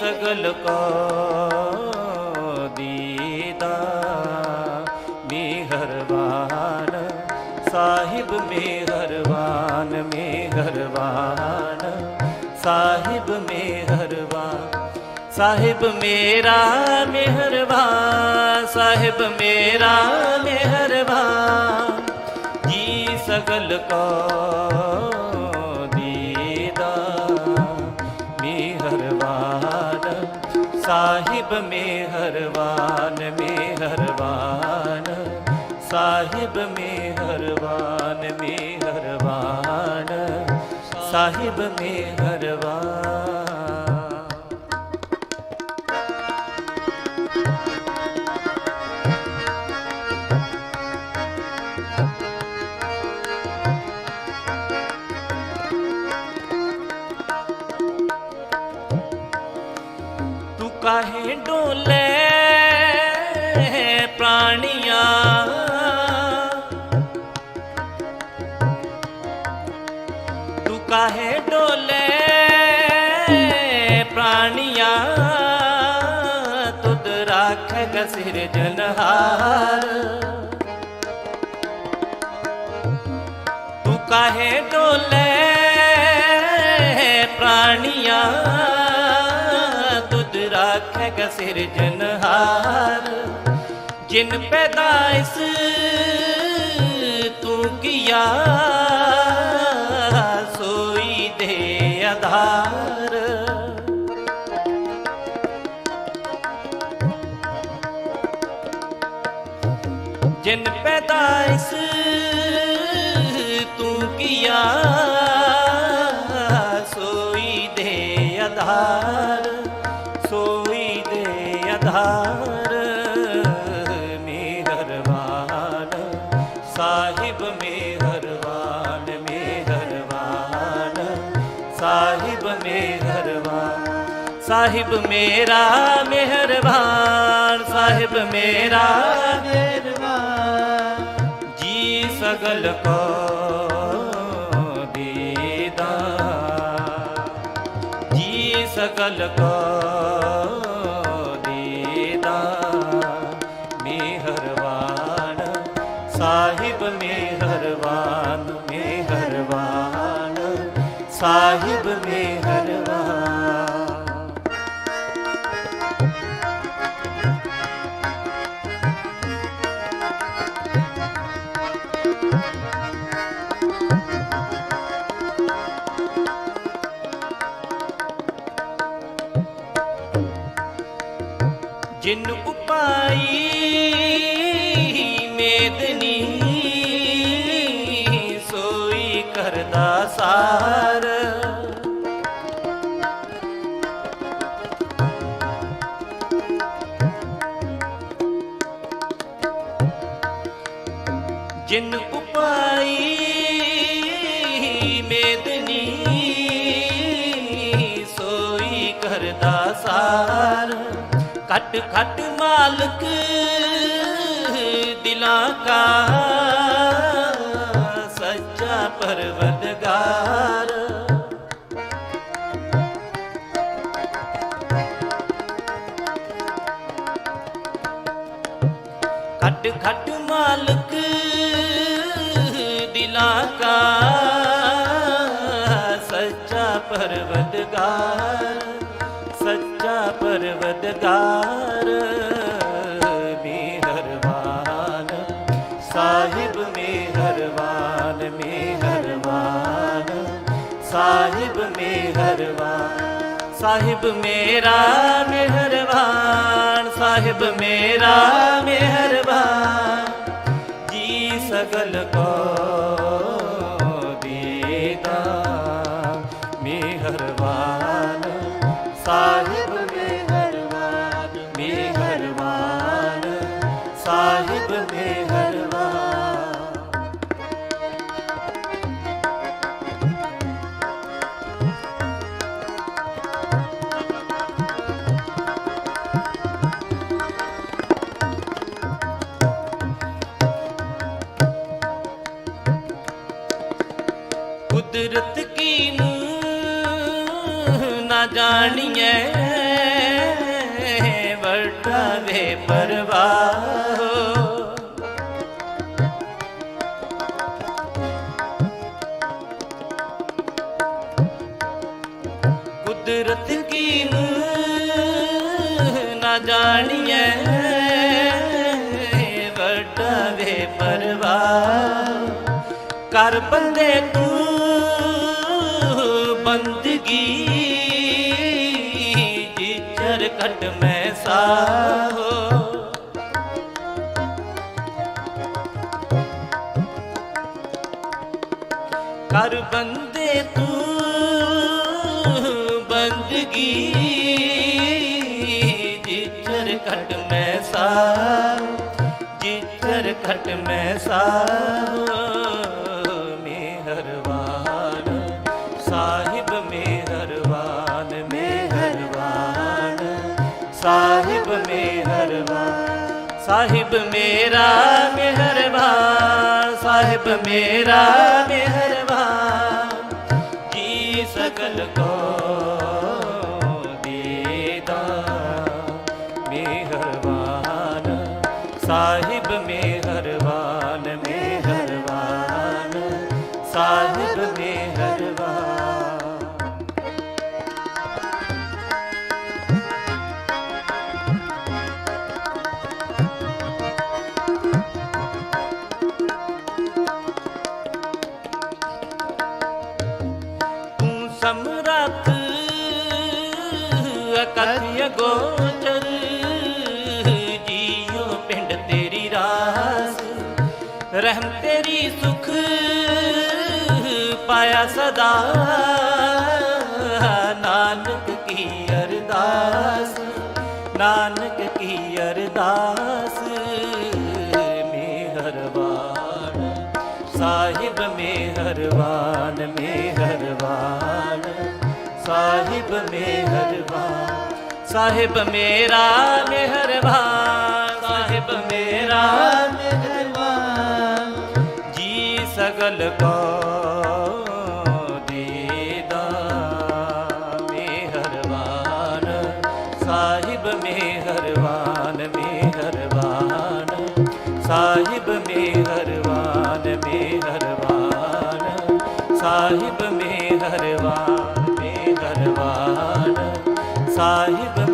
ਸਗਲ ਕੋ ਦੀਦਾ। ਮਿਹਰਬਾਨ, ਸਾਹਿਬ ਮਿਹਰਬਾਨ ਮਿਹਰਬਾਨ, ਸਾਹਿਬ ਮਿਹਰਬਾਨ, ਸਾਹਿਬ ਮੇਰਾ ਮਿਹਰਬਾਨ, ਸਾਹਿਬ ਮੇਰਾ ਮਿਹਰਬਾਨ, ਜੀ ਸਗਲ ਕੋ ਸਾਹਿਬ ਮੇਹਰਵਾਨ ਮੇਹਰਵਾਨ ਸਾਹਿਬ ਮੇਹਰਵਾਨ ਮੇਹਰਵਾਨ ਸਾਹਿਬ ਮੇਹਰਵਾਨ ਪ੍ਰਾਣੀਆਂ। ਤੂੰ ਕਾਹੇ ਡੋਲੇ ਪ੍ਰਾਣੀਆਂ? ਤੁਧ ਰਾਖੇਗਾ ਸਿਰਜਨਹਾਰ ਤੂੰ ਕਾਹੇ ਡੋਲੇ ਪ੍ਰਾਣੀਆਂ? ਤੁਧ ਰਾਖੇਗਾ ਸਿਰਜਨਹਾਰ ਜਿਨ ਪੈਦਾਇਸ ਤੂੰ ਕੀਆ ਸੋਈ ਦੇ ਆਧਾਰ। ਜਿਨ ਪੈਦਾਇਸ ਤੂੰ ਸਾਹਿਬ ਮਿਹਰਬਾਨ ਮਿਹਰਬਾਨ ਸਾਹਿਬ ਮਿਹਰਬਾਨ ਸਾਹਿਬ ਮੇਰਾ ਮਿਹਰਬਾਨ ਸਾਹਿਬ ਮੇਰਾ ਮਿਹਰਬਾਨ ਜੀ ਸਗਲ ਕੋ ਦੀਦਾ ਜੀ ਸਗਲ ਕੋ ਸਾਹਿਬ ਮਿਹਰਬਾਨ ਜਿਨ ਉਪਾਈ ਕਰਦਾ ਸਾਰ ਜਿਨ ਉਪਾਈ ਮੇਦਨੀ ਸੋਈ ਕਰਦਾ ਸਾਰ। ਖਟ ਖਟ ਮਾਲਕ ਦਿਲਾਂ ਕਾ ਪਰਵਦਗਾਰ ਖੱਟ ਖਟ ਮਾਲਕ ਦਿਲਾਂ ਕਾ ਸੱਚਾ ਪਰਵਦਗਾਰ ਸੱਚਾ ਪਰਵਦਗਾਰ ਸਾਹਿਬ ਮਿਹਰਬਾਨ ਸਾਹਿਬ ਮੇਰਾ ਮਿਹਰਬਾਨ ਸਾਹਿਬ ਮੇਰਾ ਮਿਹਰਬਾਨ ਜੀ ਸਗਲ ਕੋ ਵੇ ਪਰਵਾਹ। ਕੁਦਰਤ ਕੀ ਨਾ ਜਾਣੀਏ ਵੱਡਾ ਵੇ ਪਰਵਾਹ। ਕਰ ਬੰਦੇ ਤੂੰ ਕਰ ਬੰਦੇ ਤੂੰ ਬੰਦਗੀ। ਜਿਚਰ ਘਟ ਮੈਂ ਸਾਹ ਜਿਚਰ ਘਟ ਮੈਂ ਸਾਹ। ਮਿਹਰਬਾਨ ਸਾਹਿਬ ਮੇਹਰਵਾਨ ਮੇਹਰਵਾਨ ਸਾਹਿਬ ਮੇਹਰਵਾਨ ਸਾਹਿਬ ਮੇਰਾ ਮਿਹਰਬਾਨ ਸਾਹਿਬ ਮੇਰਾ ਮਿਹਰਬਾਨ ਸਾਹਿਬ ਪਾਇਆ ਸਦਾ। ਨਾਨਕ ਕੀ ਅਰਦਾਸ, ਨਾਨਕ ਕੀ ਅਰਦਾਸ, ਮਿਹਰਬਾਨ। ਸਾਹਿਬ ਮੇਹਰਵਾਨ ਮੇਹਰਵਾਨ ਸਾਹਿਬ ਮੇਹਰਵਾਨ ਸਾਹਿਬ ਮੇਰਾ ਮਿਹਰਬਾਨ। ਸਾਹਿਬ ਮੇਰਾ ਸਾਹਿਬ ਮਿਹਰਬਾਨ ਮਿਹਰਬਾਨ ਸਾਹਿਬ